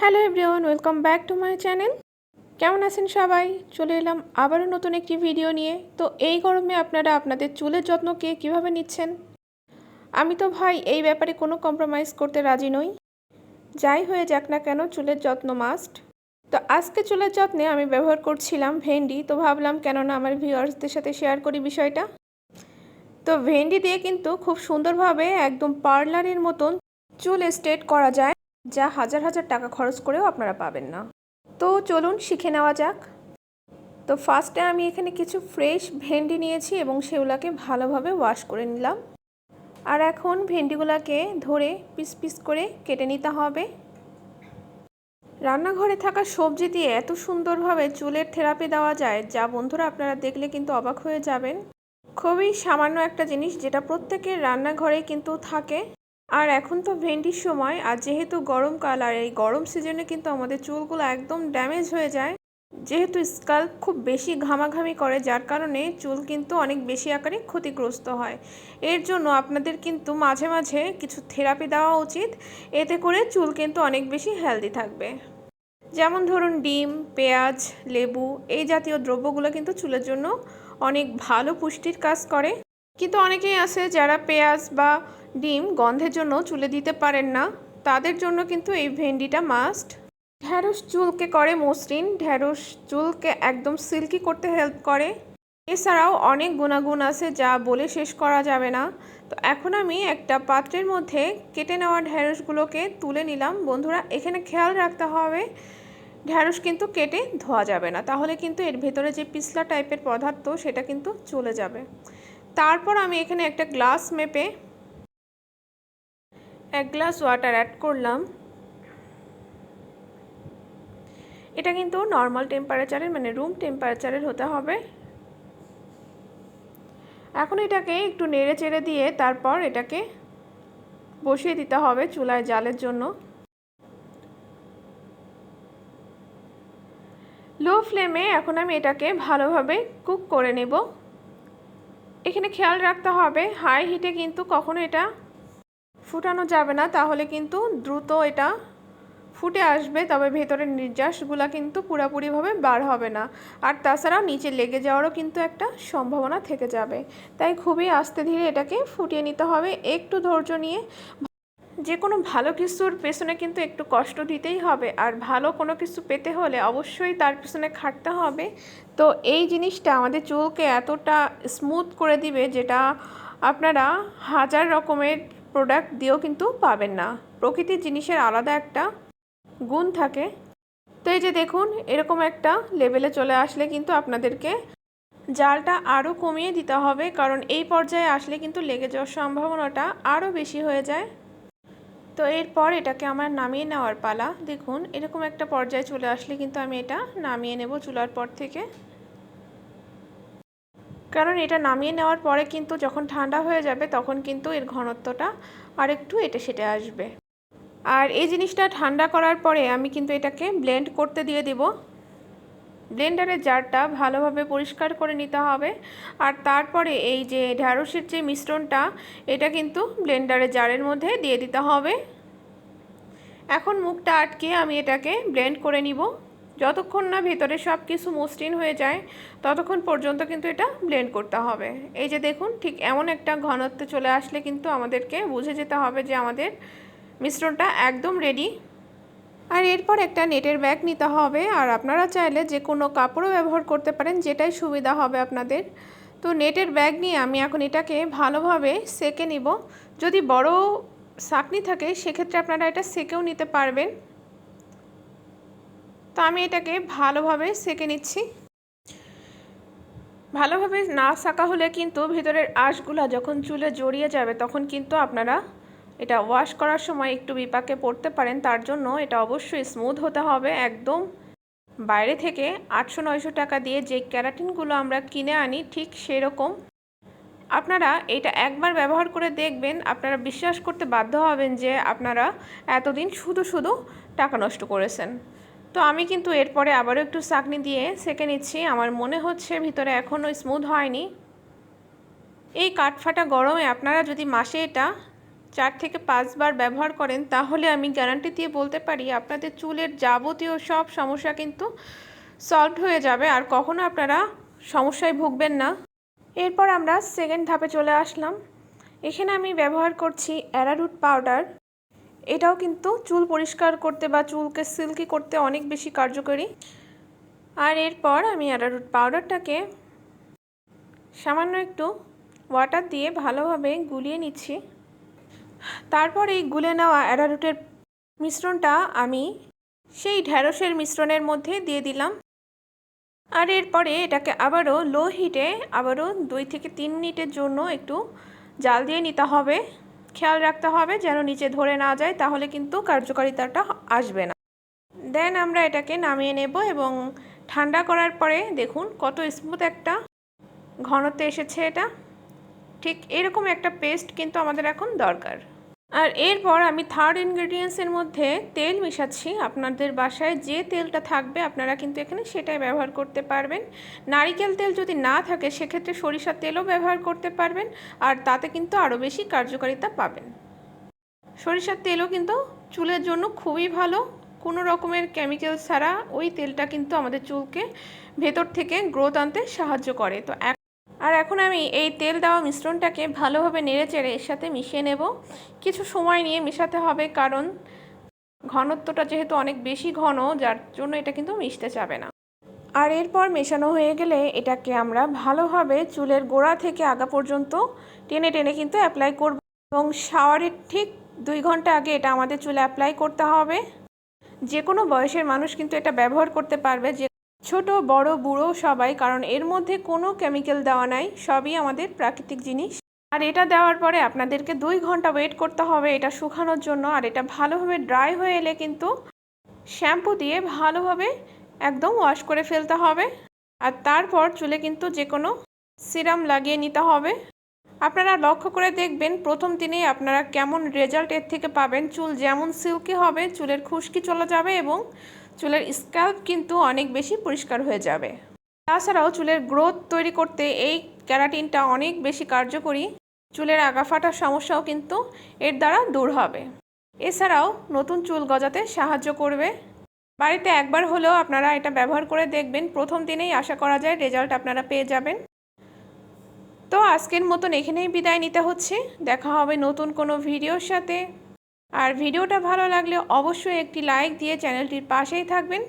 Hello everyone, welcome back to my channel. কেমন আছেন সবাই? চলে এলাম আবারও নতুন একটি ভিডিও নিয়ে। তো এই গরমে আপনারা আপনাদের চুলের যত্ন কে কীভাবে নিচ্ছেন? আমি তো ভাই এই ব্যাপারে কোনো কম্প্রোমাইজ করতে রাজি নই। যাই হয়ে যাক না কেন, চুলের যত্ন মাস্ট তো আজকে চুলের যত্নে আমি ব্যবহার করছিলাম ভেন্ডি। তো ভাবলাম কেননা আমার ভিউয়ার্সদের সাথে শেয়ার করি বিষয়টা। তো ভেন্ডি দিয়ে কিন্তু খুব সুন্দরভাবে একদম পার্লারের মতন চুল স্ট্রেট করা যায়। যা হাজার হাজার টাকা খরচ করেও আপনারা পাবেন না। তো চলুন শিখে নেওয়া যাক। তো ফার্স্টে আমি এখানে কিছু ফ্রেশ ভেন্ডি নিয়েছি এবং সেগুলোকে ভালোভাবে ওয়াশ করে নিলাম। আর এখন ভেন্ডিগুলোকে ধরে পিস পিস করে কেটে নিতে হবে। রান্নাঘরে থাকা সবজি দিয়ে এত সুন্দরভাবে চুলের থেরাপি দেওয়া যায়, যা বন্ধুরা আপনারা দেখলে কিন্তু অবাক হয়ে যাবেন। খুবই সামান্য একটা জিনিস যেটা প্রত্যেকের রান্নাঘরে কিন্তু থাকে। আর এখন তো ভেন্ডির সময়, আর যেহেতু গরমকাল আর এই গরম সিজনে কিন্তু আমাদের চুলগুলো একদম ড্যামেজ হয়ে যায়, যেহেতু স্কাল্প খুব বেশি ঘামাঘামি করে, যার কারণে চুল কিন্তু অনেক বেশি আকারে ক্ষতিগ্রস্ত হয়। এর জন্য আপনাদের কিন্তু মাঝে মাঝে কিছু থেরাপি দেওয়া উচিত, এতে করে চুল কিন্তু অনেক বেশি হেলদি থাকবে। যেমন ধরুন ডিম, পেঁয়াজ, লেবু, এই জাতীয় দ্রব্যগুলো কিন্তু চুলের জন্য অনেক ভালো পুষ্টির কাজ করে। কিন্তু অনেকেই আছে যারা পেঁয়াজ বা ডিম গন্ধের জন্য চুলে দিতে পারেন না। তাদের জন্য কিন্তু এই ভেন্ডিটা মাস্ট ঢ্যাঁড়স চুলকে করে মসৃণ। ঢ্যাঁড়স চুলকে একদম সিল্কি করতে হেল্প করে। এছাড়াও অনেক গুণাগুণ আছে যা বলে শেষ করা যাবে না। তো এখন আমি একটা পাত্রের মধ্যে কেটে নেওয়া ঢ্যাঁড়সগুলোকে তুলে নিলাম। বন্ধুরা, এখানে খেয়াল রাখতে হবে ঢ্যাঁড়স কিন্তু কেটে ধোয়া যাবে না। তাহলে কিন্তু এর ভেতরে যে পিছলা টাইপের পদার্থ, সেটা কিন্তু চলে যাবে। তারপর আমি এখানে একটা গ্লাস মেপে এক গ্লাস ওয়াটার অ্যাড করলাম। এটা কিন্তু নর্মাল টেম্পারেচারের মানে রুম টেম্পারেচারের হতে হবে। এখন এটাকে একটু নেড়ে চেড়ে দিয়ে তারপর এটাকে বসিয়ে দিতে হবে চুলায় জালের জন্য। লো ফ্লেমে এখন আমি এটাকে ভালোভাবে কুক করে নেব। এখানে খেয়াল রাখতে হবে হাই হিটে কিন্তু কখনো এটা ফুটানো যাবে না, তাহলে কিন্তু দ্রুত এটা ফুটে আসবে, তবে ভেতরের নির্যাসগুলো কিন্তু পুরোপুরিভাবে বার হবে না। আর তাছাড়াও নিচে লেগে যাওয়ারও কিন্তু একটা সম্ভাবনা থেকে যাবে। তাই খুবই আস্তে ধীরে এটাকে ফুটিয়ে নিতে হবে, একটু ধৈর্য নিয়ে। যে কোনো ভালো কিছুর পেছনে কিন্তু একটু কষ্ট দিতেই হবে, আর ভালো কোনো কিছু পেতে হলে অবশ্যই তার পেছনে খাটতে হবে। তো এই জিনিসটা আমাদের চুলকে এতটা স্মুথ করে দিবে, যেটা আপনারা হাজার রকমের প্রোডাক্ট দিয়েও কিন্তু পাবেন না। প্রকৃতির জিনিসের আলাদা একটা গুণ থাকে। তো এই যে দেখুন, এরকম একটা লেভেলে চলে আসলে কিন্তু আপনাদেরকে জালটা আরও কমিয়ে দিতে হবে, কারণ এই পর্যায়ে আসলে কিন্তু লেগে যাওয়ার সম্ভাবনাটা আরও বেশি হয়ে যায়। তো এরপর এটাকে আমার নামিয়ে নেওয়ার পালা। দেখুন, এরকম একটা পর্যায়ে চলে আসলে কিন্তু আমি এটা নামিয়ে নেব চুলার পর থেকে। কারণ এটা নামিয়ে নেওয়ার পরে কিন্তু যখন ঠান্ডা হয়ে যাবে তখন কিন্তু এর ঘনত্বটা আরেকটু এটা সেটে আসবে। আর এই জিনিসটা ঠান্ডা করার পরে আমি কিন্তু এটাকে ব্লেন্ড করতে দিয়ে দেব। ব্লেন্ডারের জারটা ভালোভাবে পরিষ্কার করে নিতে হবে। আর তারপরে এই যে ঢ্যাঁড়সের যে মিশ্রণটা, এটা কিন্তু ব্লেন্ডারের জারের মধ্যে দিয়ে দিতে হবে। এখন মুখটা আটকে আমি এটাকে ব্লেন্ড করে নিব। যতক্ষণ না ভেতরে সব কিছু মসৃণ হয়ে যায়, ততক্ষণ পর্যন্ত কিন্তু এটা ব্লেন্ড করতে হবে। এই যে দেখুন, ঠিক এমন একটা ঘনত্ব চলে আসলে কিন্তু আমাদেরকে বুঝে যেতে হবে যে আমাদের মিশ্রণটা একদম রেডি আর এরপর একটা নেটের ব্যাগ নিতে হবে, আর আপনারা চাইলে যে কোনো কাপড়ও ব্যবহার করতে পারেন, যেটাই সুবিধা হবে আপনাদের। তো নেটের ব্যাগ নিয়ে আমি এখন এটাকে ভালোভাবে সেকে নিব। যদি বড় সাকনি থাকে, সেক্ষেত্রে আপনারা এটা সেকেও নিতে পারবেন। তো আমি এটাকে ভালোভাবে সেকে নিচ্ছি। ভালোভাবে না সাকা হলে কিন্তু ভেতরের আঁশগুলো যখন চুলে জড়িয়ে যাবে তখন কিন্তু আপনারা এটা ওয়াশ করার সময় একটু বিপাকে পড়তে পারেন। তার জন্য এটা অবশ্যই স্মুথ হতে হবে একদম। বাইরে থেকে আটশো নয়শো টাকা দিয়ে যে ক্যারাটিনগুলো আমরা কিনে আনি ঠিক সেরকম। আপনারা এটা একবার ব্যবহার করে দেখবেন, আপনারা বিশ্বাস করতে বাধ্য হবেন যে আপনারা এতদিন শুধু শুধু টাকা নষ্ট করেছেন। তো আমি কিন্তু এরপরে আবারও একটু চাকনি দিয়ে সেঁকে নিচ্ছি। আমার মনে হচ্ছে ভিতরে এখনও স্মুথ হয়নি। এই কাঠফাটা গরমে আপনারা যদি মাসে এটা চার থেকে পাঁচবার ব্যবহার করেন, তাহলে আমি গ্যারান্টি দিয়ে বলতে পারি আপনাদের চুলের যাবতীয় সব সমস্যা কিন্তু সলভ হয়ে যাবে আর কখনো আপনারা সমস্যায় ভুগবেন না। এরপর আমরা সেকেন্ড ধাপে চলে আসলাম। এখানে আমি ব্যবহার করছি অ্যারারুট পাউডার এটাও কিন্তু চুল পরিষ্কার করতে বা চুলকে সিল্কি করতে অনেক বেশি কার্যকরী। আর এরপর আমি অ্যারারুট পাউডারটাকে সামান্য একটু ওয়াটার দিয়ে ভালোভাবে গুলিয়ে নিচ্ছি। তারপর এই গুলে নেওয়া অ্যারারুটের মিশ্রণটা আমি সেই ঢ্যাঁড়সের মিশ্রণের মধ্যে দিয়ে দিলাম। আর এরপরে এটাকে আবারও লো হিটে আবারও দুই থেকে তিন মিনিটের জন্য একটু জাল দিয়ে নিতে হবে। খেয়াল রাখতে হবে, যেন নিচে ধরে না যায়, তাহলে কিন্তু কার্যকারিতাটা আসবে না। দেন আমরা এটাকে নামিয়ে নেব এবং ঠান্ডা করার পরে দেখুন কত স্মুথ একটা ঘনত্বে এসেছে এটা। ঠিক এরকম একটা পেস্ট কিন্তু আমাদের এখন দরকার। আর এরপর আমি থার্ড ইনগ্রেডিয়েন্টসের মধ্যে তেল মিশাচ্ছি। আপনাদের বাসায় যে তেলটা থাকবে, আপনারা কিন্তু এখানে সেটাই ব্যবহার করতে পারবেন। নারিকেল তেল যদি না থাকে, সেক্ষেত্রে সরিষার তেলও ব্যবহার করতে পারবেন, আর তাতে কিন্তু আরও বেশি কার্যকারিতা পাবেন। সরিষার তেলও কিন্তু চুলের জন্য খুবই ভালো। কোনো রকমের কেমিক্যাল ছাড়া ওই তেলটা কিন্তু আমাদের চুলকে ভেতর থেকে গ্রোথ আনতে সাহায্য করে। তো আর এখন আমি এই তেল দেওয়া মিশ্রণটাকে ভালোভাবে নেড়ে চেড়ে এর সাথে মিশিয়ে নেব। কিছু সময় নিয়ে মেশাতে হবে কারণ ঘনত্বটা যেহেতু অনেক বেশি ঘন, যার জন্য এটা কিন্তু মিশতে চাবে না। আর এরপর মেশানো হয়ে গেলে এটাকে আমরা ভালোভাবে চুলের গোড়া থেকে আগা পর্যন্ত টেনে টেনে কিন্তু অ্যাপ্লাই করব এবং শাওয়ারের ঠিক দুই ঘণ্টা আগে এটা আমাদের চুলে অ্যাপ্লাই করতে হবে। যে কোনো বয়সের মানুষ কিন্তু এটা ব্যবহার করতে পারবে যে ছোট, বড়, বুড়ো সবাই, কারণ এর মধ্যে কোনো কেমিক্যাল দেওয়া নাই, সবই আমাদের প্রাকৃতিক জিনিস। আর এটা দেওয়ার পরে আপনাদেরকে দুই ঘণ্টা ওয়েট করতে হবে এটা শুকানোর জন্য, আর এটা ভালোভাবে ড্রাই হয়ে এলে কিন্তু শ্যাম্পু দিয়ে ভালোভাবে একদম ওয়াশ করে ফেলতে হবে। আর তারপর চুলে কিন্তু যে কোনো সিরাম লাগিয়ে নিতে হবে। আপনারা লক্ষ্য করে দেখবেন, প্রথম দিনেই আপনারা কেমন রেজাল্ট এর থেকে পাবেন। চুল যেমন সিল্কি হবে, চুলের খুশকি চলে যাবে এবং চুলের স্ক্যাল্প কিন্তু অনেক বেশি পরিষ্কার হয়ে যাবে। তাছাড়াও চুলের গ্রোথ তৈরি করতে এই ক্যারাটিনটা অনেক বেশি কার্যকরী। চুলের আগা ফাটার সমস্যাও কিন্তু এর দ্বারা দূর হবে। এছাড়াও নতুন চুল গজাতে সাহায্য করবে। বাড়িতে একবার হলেও আপনারা এটা ব্যবহার করে দেখবেন। প্রথম দিনেই আশা করা যায় রেজাল্ট আপনারা পেয়ে যাবেন। তো আজকের মতন এখানেই বিদায় নিতে হচ্ছে। দেখা হবে নতুন কোনো ভিডিওর সাথে। আর ভিডিওটা ভালো লাগলে অবশ্যই একটি লাইক দিয়ে চ্যানেলটির পাশেই থাকবেন।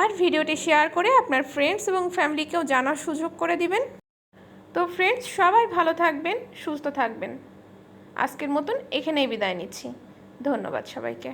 আর ভিডিওটি শেয়ার করে আপনার ফ্রেন্ডস এবং ফ্যামিলিকেও জানার সুযোগ করে দিবেন। তো ফ্রেন্ডস সবাই ভালো থাকবেন, সুস্থ থাকবেন। আজকের মতন এখানেই বিদায় নিচ্ছি। ধন্যবাদ সবাইকে।